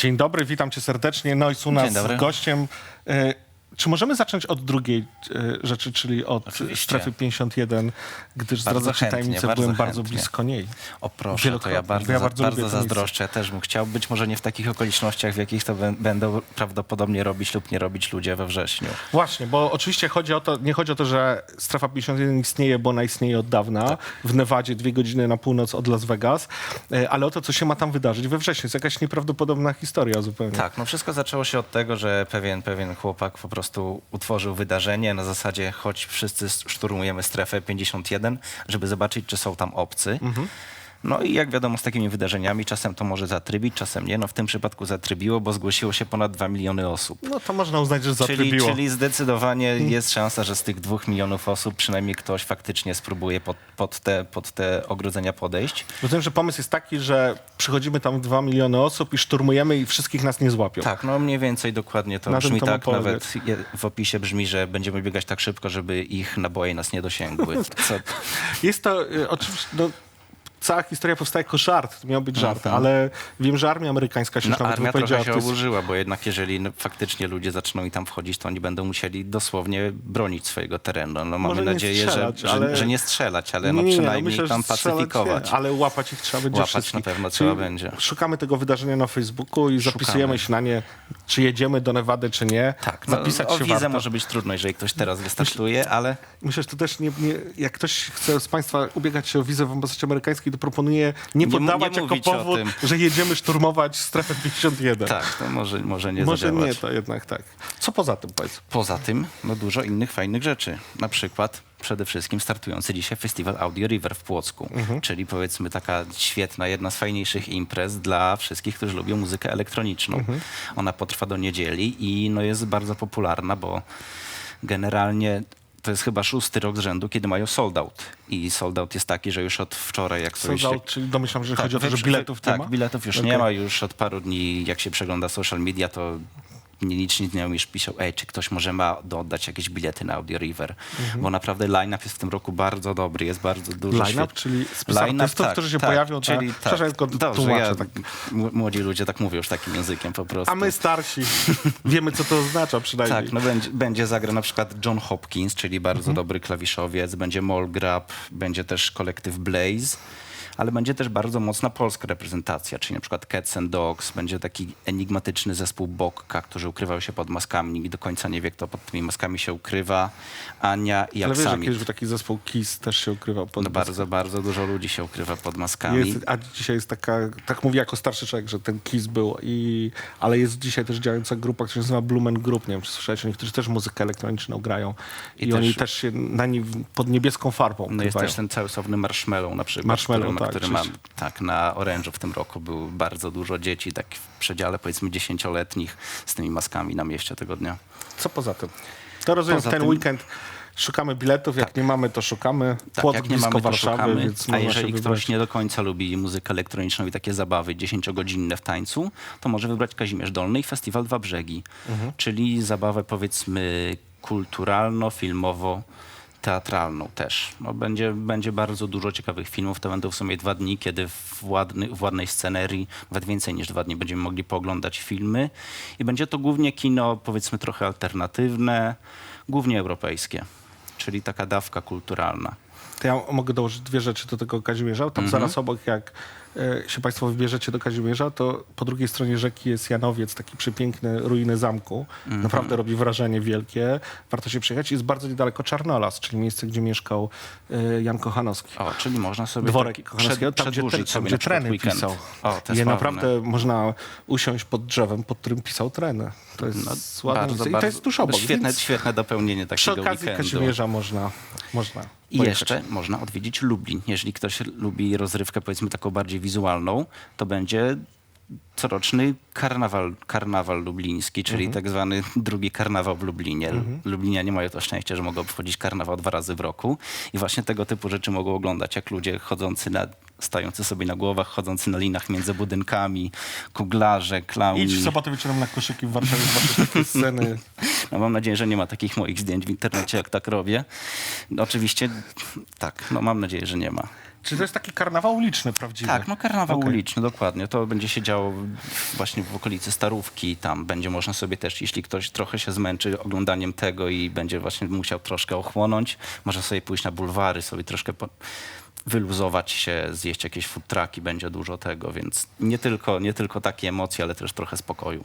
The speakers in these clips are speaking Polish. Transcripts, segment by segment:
Dzień dobry, witam cię serdecznie. Nois u nas gościem. E, Czy możemy zacząć od drugiej e, rzeczy, czyli od Oczywiście. strefy 51, gdyż Bardzo zdradzę ci chętnie, tajemnicę, bardzo byłem bardzo chętnie. blisko niej. O proszę, to ja bardzo, Ja bardzo bardzo, zazdroszczę. Ja też bym chciał, być może nie w takich okolicznościach, w jakich to bę- będą prawdopodobnie robić lub nie robić ludzie we wrześniu. Właśnie, bo oczywiście chodzi o to, nie chodzi o to, że strefa 51 istnieje, bo ona istnieje od dawna, Tak. w Nevadzie, dwie godziny na północ od Las Vegas, e, ale o to, co się ma tam wydarzyć we wrześniu. Jest jakaś nieprawdopodobna historia zupełnie. Tak, no wszystko zaczęło się od tego, że pewien, pewien chłopak po prostu utworzył wydarzenie na zasadzie choć wszyscy szturmujemy strefę 51, żeby zobaczyć, czy są tam obcy. Mhm. No i jak wiadomo z takimi wydarzeniami, czasem to może zatrybić, czasem nie. No w tym przypadku zatrybiło, bo zgłosiło się ponad 2 miliony osób. No to można uznać, że Czyli, zatrybiło. czyli zdecydowanie jest szansa, że z tych dwóch milionów osób przynajmniej ktoś faktycznie spróbuje pod, pod, te, pod te ogrodzenia podejść. Rozumiem, że pomysł jest taki, że przychodzimy tam dwa miliony osób i szturmujemy i wszystkich nas nie złapią. Tak, no mniej więcej dokładnie to Na brzmi tak. polegać. Nawet w opisie brzmi, że będziemy biegać tak szybko, żeby ich naboje nas nie dosięgły. Co, Jest to y, oczywiście, no, cała historia powstaje jako żart, to miał być żart, Mhm. ale wiem, że armia amerykańska się no, już nawet armia trochę się oburzyła, bo jednak jeżeli no, faktycznie ludzie zaczną i tam wchodzić, to oni będą musieli dosłownie bronić swojego terenu. No, mamy nadzieję, strzelać, że, że, ale- że nie strzelać, ale no, Nie, no przynajmniej myślę, że tam pacyfikować. Nie, ale łapać ich trzeba będzie Łapać wszystkich. na pewno Czyli trzeba będzie. Szukamy tego wydarzenia na Facebooku i zapisujemy Szukamy. się na nie, czy jedziemy do Nevady, czy nie. Tak, no, Zapisać o się wizę warto. może być trudno, jeżeli ktoś teraz wystartuje, ale Myślę, że to też nie, nie, jak ktoś chce z Państwa ubiegać się o wizę w ambasadzie amerykańskiej, to proponuję nie Nie- podawać nie jako mówić o powód, że jedziemy szturmować strefę 51. tak, to może, może nie Może zadziałać. nie, to jednak tak. Co poza tym, powiedz? Poza tym, no dużo innych fajnych rzeczy. Na przykład przede wszystkim startujący dzisiaj festiwal Audio River w Płocku, Mhm. czyli powiedzmy taka świetna, jedna z fajniejszych imprez dla wszystkich, którzy lubią muzykę elektroniczną. Mhm. Ona potrwa do niedzieli i no jest bardzo popularna, bo generalnie to jest chyba szósty rok z rzędu, kiedy mają sold out. I sold out jest taki, że już od wczoraj, jak ktoś... za, czyli domyślam, że chodzi o to, że biletów nie tak, ma? biletów już nie ma. Już od paru dni, jak się przegląda social media, to nieliczni znajomi już piszą, ej, czy ktoś może ma do oddać jakieś bilety na Audio River. Mhm. Bo naprawdę line-up jest w tym roku bardzo dobry, jest bardzo dużo Line-up, czyli spis Line-up, artystów, tak, którzy się tak, pojawią czyli na... tak. Przepraszam, tylko Dobrze, tłumaczę. ja, tak. Młodzi ludzie tak mówią już takim językiem po prostu. A my starsi wiemy, co to oznacza przynajmniej. Tak, no będzie, będzie zagra na przykład John Hopkins, czyli bardzo Mhm. dobry klawiszowiec, będzie Molgrab, będzie też kolektyw Blaze, ale będzie też bardzo mocna polska reprezentacja, czyli na przykład Cats and Dogs, będzie taki enigmatyczny zespół Bokka, którzy ukrywają się pod maskami, nikt do końca nie wie, kto pod tymi maskami się ukrywa, Ania i Ale wiesz, że kiedyś był taki zespół Kiss też się ukrywał pod No bardzo, bardzo dużo ludzi się ukrywa pod maskami. jest, A dzisiaj jest taka, tak mówię jako starszy człowiek, że ten Kiss był, i, ale jest dzisiaj też działająca grupa, która się nazywa Blumen Group, nie wiem czy słyszałeś, oni którzy też muzykę elektroniczną grają. I, I też- oni też się na nie pod niebieską farbą No jest ukrywają. też ten cały sławny Marshmallow na przykład, Marshmallow, który, ma- tak, który ma, oczywiście. tak, na Orange'u w tym roku był bardzo dużo dzieci, tak w przedziale powiedzmy dziesięcioletnich z tymi maskami na mieście tego dnia. Co poza tym? To rozumiem, Poza ten tym- weekend szukamy biletów, jak nie mamy, to szukamy. Tak, jak nie mamy, Warszawy, szukamy. więc A jeżeli ktoś wybrać. nie do końca lubi muzykę elektroniczną i takie zabawy dziesięciogodzinne w tańcu, to może wybrać Kazimierz Dolny i Festiwal Dwa Brzegi, Mhm. czyli zabawę powiedzmy kulturalno-filmowo teatralną też. No, będzie, będzie bardzo dużo ciekawych filmów. To będą w sumie dwa dni, kiedy w, ładny, w ładnej scenerii, nawet więcej niż dwa dni, będziemy mogli pooglądać filmy. I będzie to głównie kino, powiedzmy, trochę alternatywne, głównie europejskie, czyli taka dawka kulturalna. To ja mogę dołożyć dwie rzeczy do tego Kazimierza. Tam Mhm. zaraz obok, jak e, się Państwo wybierzecie do Kazimierza, to po drugiej stronie rzeki jest Janowiec, taki przepiękny ruiny zamku. Mhm. Naprawdę robi wrażenie wielkie. Warto się przyjechać. Jest bardzo niedaleko Czarnolas, czyli miejsce, gdzie mieszkał e, Jan Kochanowski. O, czyli można sobie Dworek taki Kochanowskiego, tam gdzie, przedłużyć tam, gdzie treny weekend. pisał. O, te I sławne. naprawdę można usiąść pod drzewem, pod którym pisał treny. To jest No, ładne bardzo, miejsce. I bardzo, to jest tuż obok. Świetne, świetne dopełnienie przy takiego okazji weekendu. Kazimierza można, można I pojechać. jeszcze można odwiedzić Lublin. Jeżeli ktoś lubi rozrywkę powiedzmy taką bardziej wizualną, to będzie coroczny karnawal, karnawal lubliński, czyli Mhm. tak zwany drugi karnawał w Lublinie. Lublinianie mają to szczęście, że mogą obchodzić karnawał dwa razy w roku i właśnie tego typu rzeczy mogą oglądać, jak ludzie chodzący na, stający sobie na głowach, chodzący na linach między budynkami, kuglarze, klauni. Idź w sobotę wieczorem na koszyki w Warszawie, zobaczysz takie sceny. No mam nadzieję, że nie ma takich moich zdjęć w internecie, jak tak robię. No, oczywiście tak, no mam nadzieję, że nie ma. Czy to jest taki karnawał uliczny prawdziwy? Tak, no karnawał Okej. uliczny, dokładnie. To będzie się działo właśnie w okolicy Starówki. Tam będzie można sobie też, jeśli ktoś trochę się zmęczy oglądaniem tego i będzie właśnie musiał troszkę ochłonąć, może sobie pójść na bulwary, sobie troszkę po, wyluzować się, zjeść jakieś food trucki, będzie dużo tego, więc nie tylko, nie tylko takie emocje, ale też trochę spokoju.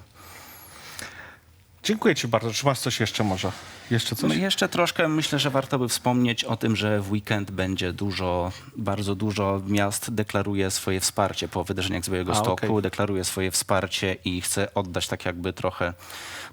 Dziękuję ci bardzo. Czy masz coś jeszcze może? Jeszcze coś? No jeszcze troszkę myślę, że warto by wspomnieć o tym, że w weekend będzie dużo, bardzo dużo miast deklaruje swoje wsparcie po wydarzeniach z Białego A, Stoku, okej. deklaruje swoje wsparcie i chce oddać tak jakby trochę,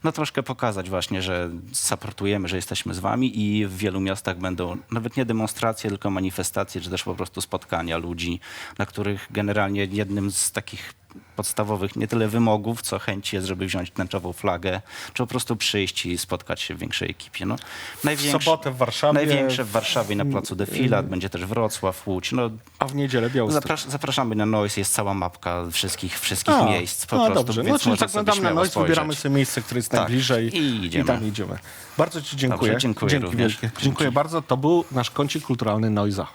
no troszkę pokazać właśnie, że supportujemy, że jesteśmy z wami i w wielu miastach będą nawet nie demonstracje, tylko manifestacje, czy też po prostu spotkania ludzi, na których generalnie jednym z takich podstawowych nie tyle wymogów, co chęć jest, żeby wziąć tęczową flagę, czy po prostu przyjść i spotkać się w większej ekipie. No, W sobotę w Warszawie, Największe w Warszawie na placu Defilat, będzie też Wrocław, Łódź. No, a w niedzielę Białystok. zapras- zapraszamy na Noise, jest cała mapka wszystkich, wszystkich A, miejsc. Po no prostu, dobrze, no więc czyli można tak sobie nadamy na śmiało noc, wybieramy sobie miejsce, które jest Tak, najbliżej i idziemy. tam idziemy. Bardzo ci dziękuję. Dobrze, dziękuję Dzięki również. wielkie. Dziękuję bardzo. To był nasz kącik kulturalny Noiza.